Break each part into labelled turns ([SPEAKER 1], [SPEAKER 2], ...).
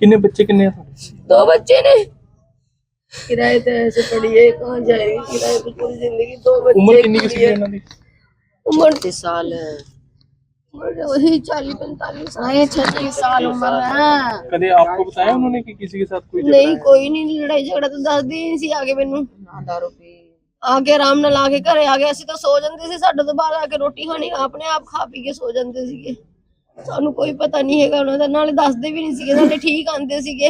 [SPEAKER 1] ਕਿੰਨੇ ਬੱਚੇ ਕਿੰਨੇ ਆ ਤੁਹਾਡੇ
[SPEAKER 2] दो बच्चे ने किराए तो ऐसे पड़ी है कहाँ जाएगी किराए पे पूरी जिंदगी दो बच्चे
[SPEAKER 1] ਉਮਰ ਕਿੰਨੀ ਕੁ ਸੀ
[SPEAKER 2] कुड़ी है।
[SPEAKER 1] ਇਹਨਾਂ ਦੀ
[SPEAKER 2] उम्र तीस साल है उम्र वही चालीस पैंतालीस साल
[SPEAKER 3] नहीं छत्तीस साल उम्र है
[SPEAKER 1] ਕਦੇ आपको बताया उन्होंने कि किसी के साथ कोई झगड़ा
[SPEAKER 2] नहीं कोई नहीं लड़ाई झगड़ा तो दस दिन ਸੀ ਆਗੇ ਮੈਨੂੰ
[SPEAKER 3] दारू पी
[SPEAKER 2] ਆ ਕੇ ਆਰਾਮ ਨਾਲ ਆ ਕੇ ਘਰੇ ਆ ਗਏ ਅਸੀਂ ਤਾਂ ਸੋ ਜਾਂਦੇ ਸੀ ਸਾਡੇ ਤੋਂ ਬਾਅਦ ਆ ਕੇ ਰੋਟੀ ਖਾਣੀ ਆਪਣੇ ਆਪ ਖਾ ਪੀ ਕੇ ਸੋ ਜਾਂਦੇ ਸੀਗੇ ਸਾਨੂੰ ਕੋਈ ਪਤਾ ਨਹੀਂ ਹੈਗਾ ਉਹਨਾਂ ਦਾ ਨਾਲੇ ਦੱਸਦੇ ਵੀ ਨਹੀਂ ਸੀਗੇ ਸਾਡੇ ਠੀਕ ਆਂਦੇ ਸੀਗੇ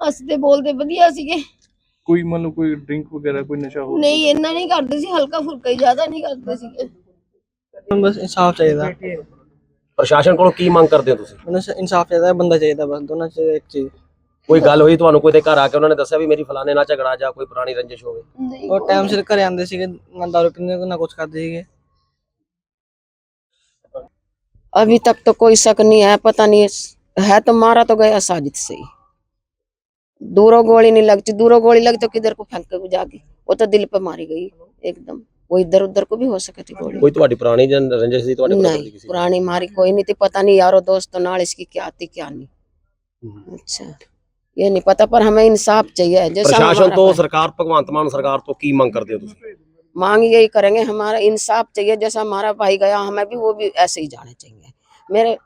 [SPEAKER 2] ਹੱਸਦੇ ਬੋਲਦੇ ਵਧੀਆ ਸੀਗੇ।
[SPEAKER 1] ਕੋਈ ਮੰਨ ਲਓ ਕੋਈ ਡਰਿੰਕ ਵਗੈਰਾ ਕੋਈ ਨਸ਼ਾ ਹੋ
[SPEAKER 2] ਨਹੀਂ ਇੰਨਾ ਨਹੀਂ ਕਰਦੇ ਸੀ ਹਲਕਾ ਫੁਲਕਾ ਹੀ ਜ਼ਿਆਦਾ ਨਹੀਂ ਕਰਦੇ ਸੀਗੇ।
[SPEAKER 4] ਬਸ ਇਨਸਾਫ ਚਾਹੀਦਾ।
[SPEAKER 5] ਪ੍ਰਸ਼ਾਸਨ ਕੋਲੋਂ ਕੀ ਮੰਗ ਕਰਦੇ ਹੋ ਤੁਸੀਂ?
[SPEAKER 4] ਇਨਸਾਫ ਚਾਹੀਦਾ ਬੰਦਾ ਚਾਹੀਦਾ ਬਸ ਦੋਨਾਂ ਚ ਇੱਕ ਚੀਜ਼।
[SPEAKER 5] ਕੋਈ ਗੱਲ ਹੋਈ ਤੁਹਾਨੂੰ ਕੋਈ ਤੇ ਘਰ ਆ ਕੇ ਉਹਨਾਂ ਨੇ ਦੱਸਿਆ ਵੀ ਮੇਰੀ ਫਲਾਣੇ ਨਾਲ ਝਗੜਾ ਜਾਂ ਕੋਈ ਪੁਰਾਣੀ ਰੰਜਿਸ਼ ਹੋਵੇ?
[SPEAKER 4] ਉਹ ਟਾਈਮ ਸਿਰ ਘਰੇ ਆਂਦੇ ਸੀਗੇ ਨਾ ਦਾਰੂ ਨਾ ਕੁਝ ਕਰਦੇ ਸੀਗੇ।
[SPEAKER 3] अभी तक तो कोई शक नहीं है पता नहीं है तो मारा तो गया साजिद से ही। दूरो गोली नहीं लगती दूरो गोली लगती तो किधर को फेंक के जाके वो तो दिल पे मारी गई एकदम। वो इधर उधर को भी हो सके थी गोली।
[SPEAKER 5] कोई तुम्हारी पुरानी जन रंजिश थी तुम्हारी
[SPEAKER 3] नहीं पुरानी मारी कोई नहीं थी पता नहीं यारो दोस्तों नाल इसकी क्या थी क्या नहीं। हम्म। अच्छा ये नहीं पता पर हमें इंसाफ चाहिए जैसा
[SPEAKER 5] प्रशासन
[SPEAKER 3] तो
[SPEAKER 5] सरकार भगवंत मान सरकार तो की मांग करते हो तुम
[SPEAKER 3] मांग यही करेंगे हमारा इंसाफ चाहिए जैसा हमारा भाई गया हमें भी वो भी ऐसे ही जाना चाहिए। मेरे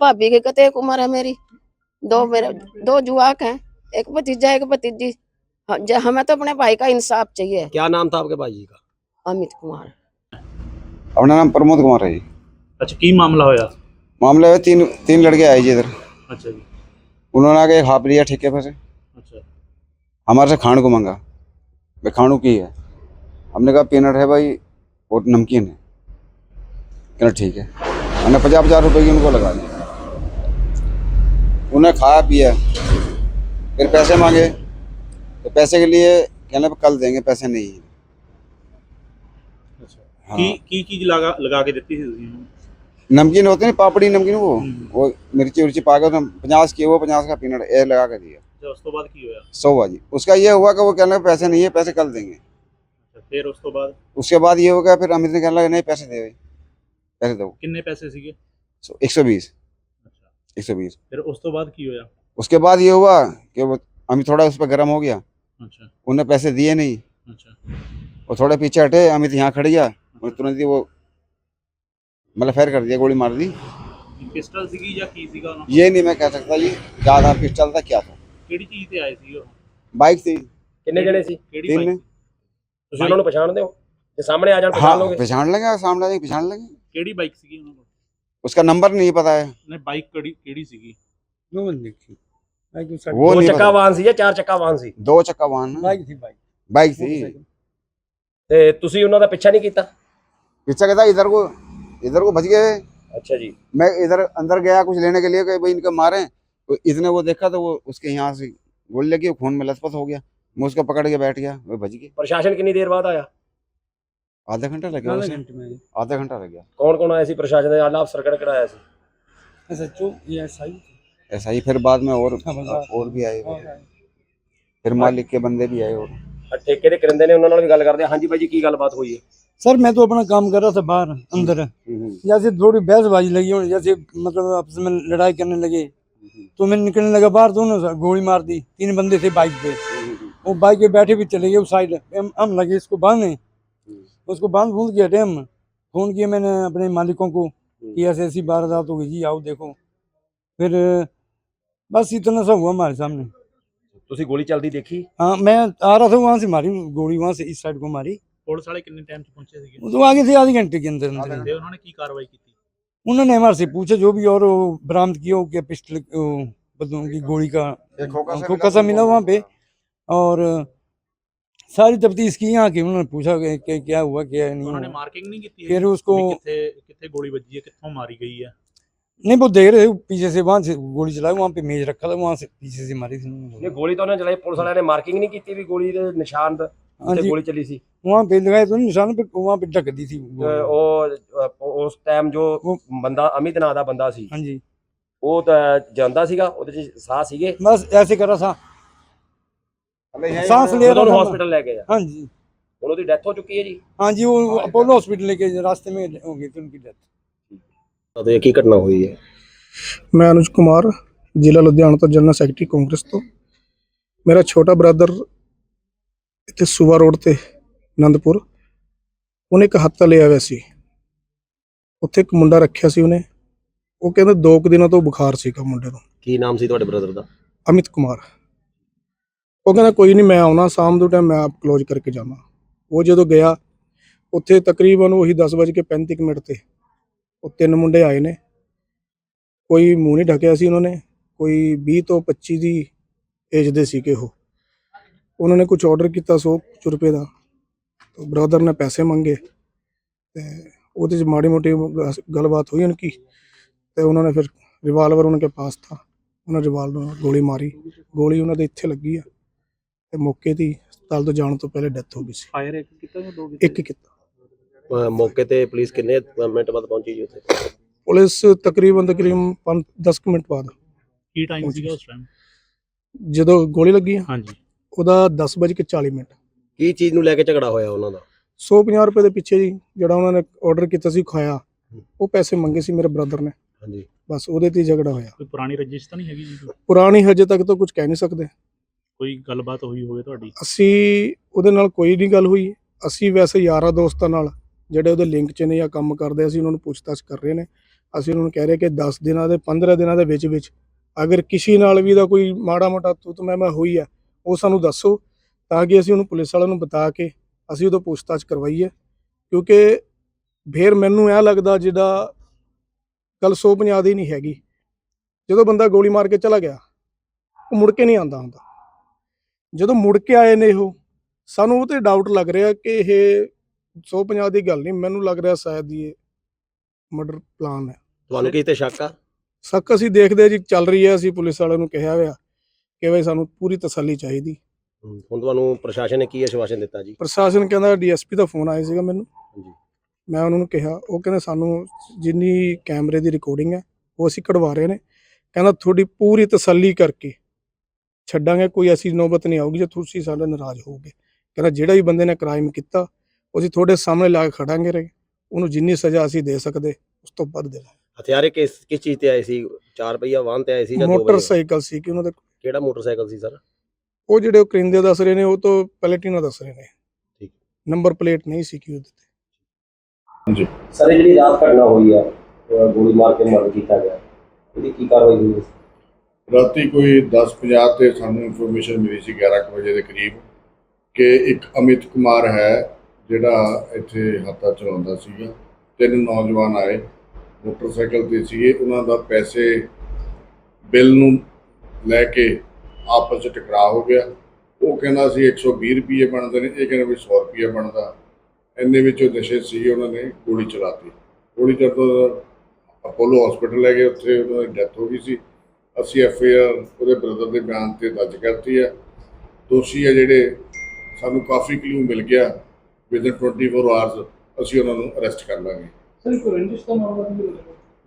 [SPEAKER 3] भाभी की कतेक उम्र है मेरी? दो हाँ, मेरे हाँ, हाँ। दो जुआक हैं एक भतीजा एक भतीजी। हमें तो अपने भाई का इंसाफ चाहिए।
[SPEAKER 5] क्या नाम था आपके भाई जी का?
[SPEAKER 3] अमित कुमार।
[SPEAKER 6] अपना नाम प्रमोद कुमार है
[SPEAKER 7] अच्छा की मामला होया?
[SPEAKER 6] मामला है तीन तीन लड़के आए जी इधर।
[SPEAKER 7] अच्छा जी।
[SPEAKER 6] उन्होंने आके हाफ़ लिया ठेके पर से।
[SPEAKER 7] अच्छा।
[SPEAKER 6] हमारे से खाण को मांगा। भाई खाणु की है। हमने कहा पीनट है भाई और नमकीन है। कहना ठीक है। मैंने पचास पचास रुपए की उनको लगा दी उन्हें खाया पिया। फिर पैसे मांगे। तो पैसे के लिए कहने पर कल देंगे पैसे नहीं
[SPEAKER 7] अच्छा। हाँ। की की चीज़ लगा लगा के देती थी
[SPEAKER 6] नमकीन होते नहीं पापड़ी नमकीन वो हम्म। वो मिर्ची उर्ची पा के पचास की वो पचास का पीनट ए लगा के दिया।
[SPEAKER 7] अच्छा, उस बाद की होया
[SPEAKER 6] सौ बाजी उसका ये हुआ कि वो कहने लगा पैसे नहीं है पैसे कल देंगे।
[SPEAKER 7] अच्छा, फिर उसके बाद?
[SPEAKER 6] उसके बाद ये होगा फिर अमित ने कहने लगा नहीं पैसे दे। भाई पैसे दो
[SPEAKER 7] ਕਿੰਨੇ ਪੈਸੇ ਸੀਗੇ
[SPEAKER 6] एक सौ बीस
[SPEAKER 7] ਅੱਛਾ
[SPEAKER 6] एक सौ बीस
[SPEAKER 7] ਫਿਰ ਉਸ ਤੋਂ ਬਾਅਦ ਕੀ ਹੋਇਆ
[SPEAKER 6] उसके बाद ये हुआ कि वो अमित थोड़ा उस पर गर्म हो गया
[SPEAKER 7] ਅੱਛਾ
[SPEAKER 6] उन्हें पैसे दिए नहीं
[SPEAKER 7] ਅੱਛਾ
[SPEAKER 6] वो थोड़े पीछे हटे अमित यहाँ खड़ गया और तुरंत ही वो मतलब फायर कर दिया गोली मार दी
[SPEAKER 7] ਪਿਸਟਲ ਸੀਗੀ ਜਾਂ ਕੀ ਸੀਗਾ ਉਹਨਾਂ ਕੋਲ?
[SPEAKER 6] ये नहीं मैं कह सकता जी क्या था पिस्टल था क्या था
[SPEAKER 7] ਕਿਹੜੀ ਚੀਜ਼ ਤੇ ਆਏ ਸੀ ਉਹ
[SPEAKER 6] बाइक थी
[SPEAKER 5] ਕਿੰਨੇ ਜਣੇ ਸੀ
[SPEAKER 7] ਕਿਹੜੀ
[SPEAKER 6] तीन
[SPEAKER 7] ਬਾਈਕ
[SPEAKER 6] ने
[SPEAKER 5] ਤੁਸੀਂ ਉਹਨਾਂ ਨੂੰ ਪਛਾਣਦੇ ਹੋ ਜੇ ਸਾਹਮਣੇ ਆ ਜਾਣ
[SPEAKER 6] हाँ
[SPEAKER 5] ਪਛਾਣ ਲੋਗੇ
[SPEAKER 6] पहचान लेंगे सामने आएंगे पहचान लेंगे
[SPEAKER 7] ਕਿਹੜੀ ਬਾਈਕ ਸੀਗੀ ਉਹਨਾਂ ਕੋਲ
[SPEAKER 6] उसका नंबर नहीं पता है
[SPEAKER 7] ਨੇ ਬਾਈਕ ਕਿਹੜੀ ਕਿਹੜੀ ਸੀਗੀ
[SPEAKER 6] वो
[SPEAKER 5] ਦੋ
[SPEAKER 6] नहीं
[SPEAKER 5] ਚੱਕਾ
[SPEAKER 6] पता
[SPEAKER 5] ਵਾਹਨ ਸੀ ਜਾਂ ਚਾਰ ਚੱਕਾ ਵਾਹਨ ਸੀ
[SPEAKER 6] दो चक्का वाहन बाइक थी बाइक बाइक थी
[SPEAKER 5] ਤੇ ਤੁਸੀਂ ਉਹਨਾਂ ਦਾ ਪਿੱਛਾ ਨਹੀਂ ਕੀਤਾ
[SPEAKER 6] पीछे कहता इधर को इधर को भज गए
[SPEAKER 5] ਅੱਛਾ जी
[SPEAKER 6] मैं इधर अंदर गया कुछ लेने के लिए कि भाई इनके मारे तो इसने वो देखा तो वो उसके यहाँ से गोली लगी वो खून में लथपथ हो गया मैं उसको पकड़ के बैठ गया वो भज गए
[SPEAKER 5] ਪ੍ਰਸ਼ਾਸਨ ਕਿੰਨੀ ਦੇਰ ਬਾਅਦ ਆਇਆ
[SPEAKER 6] आधा घंटा लग गया उसे। आधा घंटा लग गया
[SPEAKER 5] ਕੌਣ ਕੌਣ ਆਇਆ ਸੀ ਪ੍ਰਸ਼ਾਸਨ ਦੇ ਆਲਾ ਅਫਸਰ ਕਿਹੜਾ ਕਿਹੜਾ ਆਇਆ ਸੀ
[SPEAKER 6] ऐसा ही फिर बाद में और और भी आए फिर मालिक के बंदे भी आए और
[SPEAKER 5] ਆਹ ਠੇਕੇ ਦੇ ਕਰਿੰਦੇ ਨੇ ਉਹਨਾਂ ਨਾਲ ਵੀ ਗੱਲ ਕਰਦੇ ਹਾਂ ਹਾਂਜੀ ਭਾਈ ਜੀ ਕੀ ਗੱਲਬਾਤ ਹੋਈ ਹੈ
[SPEAKER 8] सर मैं तो अपना काम कर रहा था बाहर अंदर जैसे थोड़ी बहसबाजी लगी और जैसे मतलब आपस में लड़ाई करने लगे तो मैं निकलने लगा बाहर दोनों से गोली मार दी तीन बंदे थे बाइक पे वो बाइक पे बैठे भी चले गए उस साइड हम हम लगे इसको बांधने उसको बाँध बूंद किया हटे फ़ोन किया मैंने अपने मालिकों को हम्म। कि ऐसे ऐसी वारदात हो गई जी आओ देखो। फिर बस इतना सा हुआ हमारे सामने।
[SPEAKER 5] ਤੁਸੀਂ गोली चलती देखी?
[SPEAKER 8] हाँ मैं आ रहा था वहाँ से मारी गोली वहाँ से इस साइड को मारी। तो आगे थे आधे घंटे के अंदर अंदर। उन्होंने हमारे से पूछा जो भी और बरामद किया हो क्या पिस्टल की गोली का
[SPEAKER 6] हाँ, खोखा सा
[SPEAKER 8] मिला वहाँ पे। और सारी तफ्तीश की यहाँ की उन्होंने पूछा कि, कि क्या हुआ क्या नहीं
[SPEAKER 7] ਉਹਨਾਂ ਨੇ
[SPEAKER 8] हुआ
[SPEAKER 7] ਮਾਰਕਿੰਗ ਨਹੀਂ ਕੀਤੀ
[SPEAKER 8] फिर
[SPEAKER 7] ਹੈਗੀ
[SPEAKER 8] उसको
[SPEAKER 7] ਵੀ ਕਿੱਥੇ ਕਿੱਥੇ ਗੋਲੀ ਵੱਜੀ ਹੈ ਕਿੱਥੋਂ ਮਾਰੀ ਗਈ ਹੈ
[SPEAKER 8] नहीं वो देख रहे थे, पीछे से वहाँ से गोली चलाई वहाँ पे मेज रखा था वहाँ से पीछे से मारी थी उन्होंने
[SPEAKER 5] ਨੇ
[SPEAKER 8] गोली।
[SPEAKER 5] ਗੋਲੀ ਤਾਂ ਉਹਨਾਂ ਨੇ ਚਲਾਈ ਪੁਲਿਸ ਵਾਲਿਆਂ ਨੇ ਮਾਰਕਿੰਗ ਨਹੀਂ ਕੀਤੀ ਵੀ ਗੋਲੀ ਦੇ ਨਿਸ਼ਾਨ ਦਾ
[SPEAKER 8] हाँ
[SPEAKER 5] ਤੇ
[SPEAKER 8] जी
[SPEAKER 5] ਗੋਲੀ ਚੱਲੀ ਸੀ
[SPEAKER 8] वहाँ पे लगाए तो निशान पे वहाँ पे ढक दी थी
[SPEAKER 5] ਤੇ
[SPEAKER 8] गोली।
[SPEAKER 5] ਉਹ ਅ, ਉਸ ਟਾਈਮ ਜੋ
[SPEAKER 8] ਉਹ-
[SPEAKER 5] ਬੰਦਾ ਅਮਿਤ ਨਾਂ ਦਾ ਬੰਦਾ ਸੀ
[SPEAKER 8] हाँ जी
[SPEAKER 5] ਉਹ ਤਾਂ ਜਾਂਦਾ ਸੀਗਾ ਉਹਦੇ ਚ ਸਾਹ ਸੀਗੇ
[SPEAKER 8] बस ऐसे कर रहा था सांस ले
[SPEAKER 5] ਜਦੋਂ
[SPEAKER 8] रहा था
[SPEAKER 5] ਹਸਪੀਟਲ ਲੈ ਗਏ ਆ
[SPEAKER 8] हाँ जी
[SPEAKER 5] ਹੁਣ ਉਹਦੀ ਡੈਥ ਹੋ ਚੁੱਕੀ ਹੈ ਜੀ
[SPEAKER 8] हाँ जी वो अपोलो हॉस्पिटल लेके रास्ते में हो गई थी उनकी डेथ
[SPEAKER 5] ਉਦੋਂ ਇਹ ਕੀ ਘਟਨਾ ਹੋਈ ਹੈ
[SPEAKER 9] ਮੈਂ ਅਨੁਜ ਕੁਮਾਰ ਜ਼ਿਲ੍ਹਾ ਲੁਧਿਆਣਾ ਤੋਂ ਜਨਰਲ ਸੈਕਟਰੀ ਕਾਂਗਰਸ ਤੋਂ ਮੇਰਾ ਛੋਟਾ ਬ੍ਰਦਰ ਇੱਥੇ ਸੁਵਾ ਰੋਡ ਤੇ ਆਨੰਦਪੁਰ ਉਹਨੇ ਇੱਕ ਹੱਤਾ ਲਿਆ ਹੋਇਆ ਸੀ ਉੱਥੇ ਇੱਕ ਮੁੰਡਾ ਰੱਖਿਆ ਸੀ ਉਹਨੇ ਉਹ ਕਹਿੰਦਾ ਦੋ ਕੁ ਦਿਨਾਂ ਤੋਂ ਬੁਖਾਰ ਸੀਗਾ ਮੁੰਡੇ ਨੂੰ
[SPEAKER 5] ਕੀ ਨਾਮ ਸੀ ਤੁਹਾਡੇ ਬ੍ਰਦਰ ਦਾ
[SPEAKER 9] ਅਮਿਤ ਕੁਮਾਰ ਉਹ ਕਹਿੰਦਾ ਕੋਈ ਨਹੀਂ ਮੈਂ ਆਉਣਾ, ਸ਼ਾਮ ਦੇ ਟਾਈਮ ਮੈਂ ਆਪ ਕਲੋਜ਼ ਕਰਕੇ ਜਾਵਾਂ। ਉਹ ਜਦੋਂ ਗਿਆ, ਉੱਥੇ ਤਕਰੀਬਨ ਉਹੀ 10:35 ਕੁ ਮਿੰਟ ਤੇ ਉਹ ਤਿੰਨ ਮੁੰਡੇ ਆਏ ਨੇ। ਕੋਈ ਮੂੰਹ ਨਹੀਂ ਢੱਕਿਆ ਸੀ ਉਹਨਾਂ ਨੇ, ਕੋਈ 20 ਤੋਂ 25 ਦੀ ਏਜ ਦੇ ਸੀਗੇ ਉਹ। ਉਹਨਾਂ ਨੇ ਕੁਝ ਆਰਡਰ ਕੀਤਾ 100 ਰੁਪਏ ਦਾ। ਤੇ ਬ੍ਰਦਰ ਨੇ ਪੈਸੇ ਮੰਗੇ ਤੇ ਉਹਦੇ ਚ ਮਾੜੀ ਮੋਟੀ ਗੱਲਬਾਤ ਹੋਈ ਉਨਕੀ ਤੇ ਉਹਨਾਂ ਨੇ ਫਿਰ ਰਿਵਾਲਵਰ ਉਹਨਾਂ ਕੇ ਪਾਸ ਥਾ ਉਹਨਾਂ ਰਿਵਾਲਵਰ ਗੋਲੀ ਮਾਰੀ। ਗੋਲੀ ਉਹਨਾਂ ਦੇ ਇੱਥੇ ਲੱਗੀ ਆ। ਤੇ ਮੌਕੇ ਤੇ ਹੀ ਹਸਪਤਾਲ ਤੋਂ ਜਾਣ ਤੋਂ ਪਹਿਲੇ ਡੈਥ ਹੋ ਗਈ ਸੀ।
[SPEAKER 1] ਫਾਇਰ ਇੱਕ ਕੀਤਾ ਜਾਂ ਦੋ
[SPEAKER 9] ਇੱਕ ਕੀਤਾ।
[SPEAKER 5] ਅਹ ਮੌਕੇ ਤੇ ਪੁਲਿਸ ਕਿੰਨੇ ਮਿੰਟ ਬਾਅਦ ਪਹੁੰਚੀ ਜੀ ਉੱਥੇ?
[SPEAKER 9] ਪੁਲਿਸ ਤਕਰੀਬਨ ਤਕਰੀਬਨ 10 ਮਿੰਟ ਬਾਅਦ
[SPEAKER 7] ਕੀ ਟਾਈਮ ਸੀਗਾ ਉਸ ਟਾਈਮ
[SPEAKER 9] ਜਦੋਂ ਗੋਲੀ ਲੱਗੀ ਆ,
[SPEAKER 7] ਹਾਂਜੀ।
[SPEAKER 9] ਉਹਦਾ 10:40 ਮਿੰਟ।
[SPEAKER 5] ਕੀ ਚੀਜ਼ ਨੂੰ ਲੈ ਕੇ ਝਗੜਾ ਹੋਇਆ ਉਹਨਾਂ ਦਾ?
[SPEAKER 9] 150 ਰੁਪਏ ਦੇ ਪਿੱਛੇ ਜੀ ਜਿਹੜਾ ਉਹਨਾਂ ਨੇ ਆਰਡਰ ਕੀਤਾ ਸੀ ਖਾਇਆ ਉਹ ਪੈਸੇ ਮੰਗੇ ਸੀ ਮੇਰੇ ਬ੍ਰਦਰ ਨੇ।
[SPEAKER 5] ਹਾਂਜੀ।
[SPEAKER 9] ਬਸ ਉਹਦੇ ਤੇ ਹੀ ਝਗੜਾ ਹੋਇਆ।
[SPEAKER 7] ਕੋਈ ਪੁਰਾਣੀ ਰਜਿਸਟ ਤਾਂ ਨਹੀਂ ਹੈਗੀ ਜੀ
[SPEAKER 9] ਪੁਰਾਣੀ ਹਜੇ ਤੱਕ ਤਾਂ ਕੁਝ ਕਹਿ ਨਹੀਂ ਸਕਦੇ।
[SPEAKER 7] ਕੋਈ ਗੱਲਬਾਤ ਹੋਈ ਹੋਵੇ ਤੁਹਾਡੀ?
[SPEAKER 9] ਅਸੀਂ ਉਹਦੇ ਨਾਲ ਕੋਈ ਨਹੀਂ ਗੱਲ ਹੋਈ। ਅਸੀਂ ਵੈਸੇ ਯਾਰਾਂ ਦੋਸਤਾਂ ਨਾਲ, ਜਿਹੜੇ ਉਹਦੇ ਲਿੰਕ 'ਚ ਨੇ ਜਾਂ ਕੰਮ ਕਰਦੇ, ਅਸੀਂ ਉਹਨਾਂ ਨੂੰ ਪੁੱਛਤਾਛ ਕਰ ਰਹੇ ਨੇ। ਅਸੀਂ ਉਹਨਾਂ ਨੂੰ ਕਹਿ ਰਹੇ ਕਿ 10 ਦਿਨਾਂ ਦੇ 15 ਦਿਨਾਂ ਦੇ ਵਿੱਚ ਵਿੱਚ ਅਗਰ ਕਿਸੇ ਨਾਲ ਵੀ ਦਾ ਕੋਈ ਮਾੜਾ ਮੋਟਾ ਤੂੰ ਮੈਂ ਮੈਂ ਹੋਈ ਆ ਉਹ ਸਾਨੂੰ ਦੱਸੋ, ਤਾਂ ਕਿ ਅਸੀਂ ਉਹਨੂੰ ਪੁਲਿਸ ਵਾਲਿਆਂ ਨੂੰ ਬਤਾ ਕੇ ਅਸੀਂ ਉਹਦੋਂ ਪੁੱਛਤਾਛ ਕਰਵਾਈਏ। ਕਿਉਂਕਿ ਫੇਰ ਮੈਨੂੰ ਇਹ ਲੱਗਦਾ ਜਿਹਦਾ ਗੱਲ 150 ਦੀ ਨਹੀਂ ਹੈਗੀ। ਜਦੋਂ ਬੰਦਾ ਗੋਲੀ ਮਾਰ ਕੇ ਚਲਾ ਗਿਆ, ਉਹ ਮੁੜ ਕੇ ਨਹੀਂ ਆਉਂਦਾ ਹੁੰਦਾ। ਜਦੋਂ ਮੁੜ ਕੇ ਆਏ ਨੇ ਉਹ ਸਾਨੂੰ ਉਹ ਤੇ ਡਾਊਟ ਲੱਗ ਰਿਹਾ ਕਿ ਇਹ 150 ਦੀ ਗੱਲ ਨਹੀਂ ਮੈਨੂੰ ਲੱਗ ਰਿਹਾ ਸ਼ਾਇਦ ਇਹ ਮਰਡਰ ਪਲਾਨ ਹੈ।
[SPEAKER 5] ਤੁਹਾਨੂੰ ਕੀ ਤੇ ਸ਼ੱਕ ਆ?
[SPEAKER 9] ਸੱਕ ਅਸੀਂ ਦੇਖਦੇ ਜੀ ਚੱਲ ਰਹੀ ਹੈ ਅਸੀਂ ਪੁਲਿਸ ਵਾਲਿਆਂ ਨੂੰ ਕਿਹਾ ਹੋਇਆ ਕਿ ਬਈ ਸਾਨੂੰ ਪੂਰੀ ਤਸੱਲੀ ਚਾਹੀਦੀ।
[SPEAKER 5] ਹੁਣ ਤੁਹਾਨੂੰ ਪ੍ਰਸ਼ਾਸਨ ਨੇ ਕੀ ਆਸ਼ਵਾਸਨ ਦਿੱਤਾ ਜੀ?
[SPEAKER 9] ਪ੍ਰਸ਼ਾਸਨ ਕਹਿੰਦਾ ਡੀਐਸਪੀ ਦਾ ਫੋਨ ਆਇਆ ਸੀਗਾ ਮੈਨੂੰ।
[SPEAKER 5] ਹਾਂਜੀ।
[SPEAKER 9] ਮੈਂ ਉਹਨਾਂ ਨੂੰ ਕਿਹਾ ਉਹ ਕਹਿੰਦੇ ਸਾਨੂੰ ਜਿੰਨੀ ਕੈਮਰੇ ਦੀ ਰਿਕਾਰਡਿੰਗ ਹੈ ਉਹ ਅਸੀਂ ਕਢਵਾ ਰਹੇ ਨੇ। ਕਹਿੰਦਾ ਤੁਹਾਡੀ ਪੂਰੀ ਤਸੱਲੀ ਕਰਕੇ ਛੱਡਾਂਗੇ ਕੋਈ ਐਸੀ ਨੌਬਤ ਨਹੀਂ ਆਊਗੀ ਜੇ ਤੁਸੀਂ ਸਾਡੇ ਨਾਰਾਜ਼ ਹੋਵੋਗੇ। ਕਹਿੰਦਾ ਜਿਹੜਾ ਵੀ ਬੰਦੇ ਨੇ ਕ੍ਰਾਈਮ ਕੀਤਾ ਉਹ ਅਸੀਂ ਤੁਹਾਡੇ ਸਾਹਮਣੇ ਲਾ ਕੇ ਖੜਾਂਗੇ ਰਹੇ। ਉਹਨੂੰ ਜਿੰਨੀ ਸਜ਼ਾ ਅਸੀਂ ਦੇ ਸਕਦੇ ਉਸ ਤੋਂ ਵੱਧ ਦੇ
[SPEAKER 5] ਹਥਿਆਰੇ ਕਿਸ ਕਿਸ ਚੀਜ਼ ਤੇ ਆਏ ਸੀ? 4 ਪਹੀਆ ਵਾਹਨ ਤੇ ਆਏ ਸੀ ਜਾਂ ਦੋ ਪਹੀਆ?
[SPEAKER 9] ਮੋਟਰਸਾਈਕਲ ਸੀ ਕਿ ਉਹਨਾਂ ਦੇ
[SPEAKER 5] ਕਿਹੜਾ ਮੋਟਰਸਾਈਕਲ ਸੀ ਸਰ?
[SPEAKER 9] ਉਹ ਜਿਹੜੇ ਉਹ ਕਰਿੰਦੇ ਦੱਸ ਰਹੇ ਨੇ ਉਹ ਤੋਂ ਪਲੇਟਿਨਾ ਦੱਸ ਰਹੇ ਨੇ।
[SPEAKER 5] ਠੀਕ।
[SPEAKER 9] ਨੰਬਰ ਪਲੇਟ ਨਹੀਂ ਸੀ ਕਿ ਉਹਦੇ ਤੇ।
[SPEAKER 5] ਸਰ ਇਹ ਜਿਹੜੀ ਰਾਤ ਘਟਨਾ ਹੋਈ ਆ ਗੋਲੀ ਮਾਰ ਕੇ ਮਰਡਰ ਕੀਤਾ ਗਿਆ ਇਹਦੀ ਕੀ ਕਾਰਵਾਈ ਹੋਈ?
[SPEAKER 10] ਰਾਤੀ ਕੋਈ 10:50 ਤੇ ਸਾਨੂੰ ਇਨਫੋਰਮੇਸ਼ਨ ਮਿਲੀ ਸੀ 11 ਕੁ ਵਜੇ ਦੇ ਕਰੀਬ ਕਿ ਇੱਕ ਅਮਿਤ ਕੁਮਾਰ ਹੈ ਜਿਹੜਾ ਇੱਥੇ ਹੱਤਾ ਚਲਾਉਂਦਾ ਸੀਗਾ। ਤਿੰਨ ਨੌਜਵਾਨ ਆਏ, ਮੋਟਰਸਾਈਕਲ ਤੇ ਸੀਗੇ। ਉਹਨਾਂ ਦਾ ਪੈਸੇ, ਬਿੱਲ ਨੂੰ ਲੈ ਕੇ ਆਪਸ ਵਿੱਚ ਟਕਰਾਅ ਹੋ ਗਿਆ। ਉਹ ਕਹਿੰਦਾ ਸੀ 120 ਰੁਪਏ ਬਣਦੇ ਨੇ। ਇਹ ਕਹਿੰਦਾ ਵੀ 100 ਰੁਪਏ ਬਣਦਾ। ਇੰਨੇ ਵਿੱਚ ਉਹ ਨਸ਼ੇ ਸੀ, ਉਹਨਾਂ ਨੇ ਗੋਲੀ ਚਲਾਤੀ। ਗੋਲੀ ਚੱਲਦਾ ਅਪੋਲੋ ਹਸਪੀਟਲ ਲੈ ਗਏ। ਉੱਥੇ ਉਹਨਾਂ ਦੀ ਡੈਥ ਹੋ ਗਈ ਸੀ। ਅਸੀਂ ਐਫ ਆਈ ਆਰ ਉਹਦੇ ਬ੍ਰਦਰ ਦੇ ਬਿਆਨ ਤੇ ਦਰਜ ਕਰਤੀ ਹੈ। ਦੋਸ਼ੀ ਹੈ ਜਿਹੜੇ ਸਾਨੂੰ ਕਾਫੀ ਕਲੂ ਮਿਲ ਗਿਆ। ਵਿਦਨ 24 ਆਵਰਸ ਅਸੀਂ ਉਹਨਾਂ ਨੂੰ ਅਰੈਸਟ ਕਰ ਲਾਂਗੇ।
[SPEAKER 1] ਸਰ ਕੋਈ ਰੰਜਿਸ਼ ਦਾ ਮਾਮਲਾ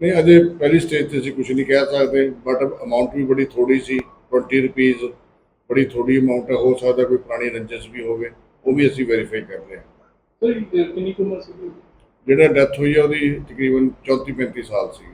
[SPEAKER 1] ਨਹੀਂ
[SPEAKER 10] ਅਜੇ ਪਹਿਲੀ ਸਟੇਜ ਤੇ ਅਸੀਂ ਕੁਝ ਨਹੀਂ ਕਹਿ ਸਕਦੇ। ਬਟ ਅਮਾਉਂਟ ਵੀ ਬੜੀ ਥੋੜੀ ਸੀ। 20 ਰੁਪੀਸ ਬੜੀ ਥੋੜੀ ਅਮਾਉਂਟ ਹੈ। ਸਕਦਾ ਕੋਈ ਪੁਰਾਣੀ ਰੰਜਿਸ਼ ਵੀ ਹੋਵੇ। ਉਹ ਵੀ ਅਸੀਂ ਵੈਰੀਫਾਈ ਕਰ ਰਹੇ ਹਾਂ।
[SPEAKER 1] ਸਰ ਕਿੰਨੀ ਕੁ ਉਮਰ ਸੀ?
[SPEAKER 10] ਜਿਹੜਾ ਡੈਥ ਹੋਈ ਹੈ ਉਹਦੀ ਤਕਰੀਬਨ 34 35 ਸਾਲ ਸੀ।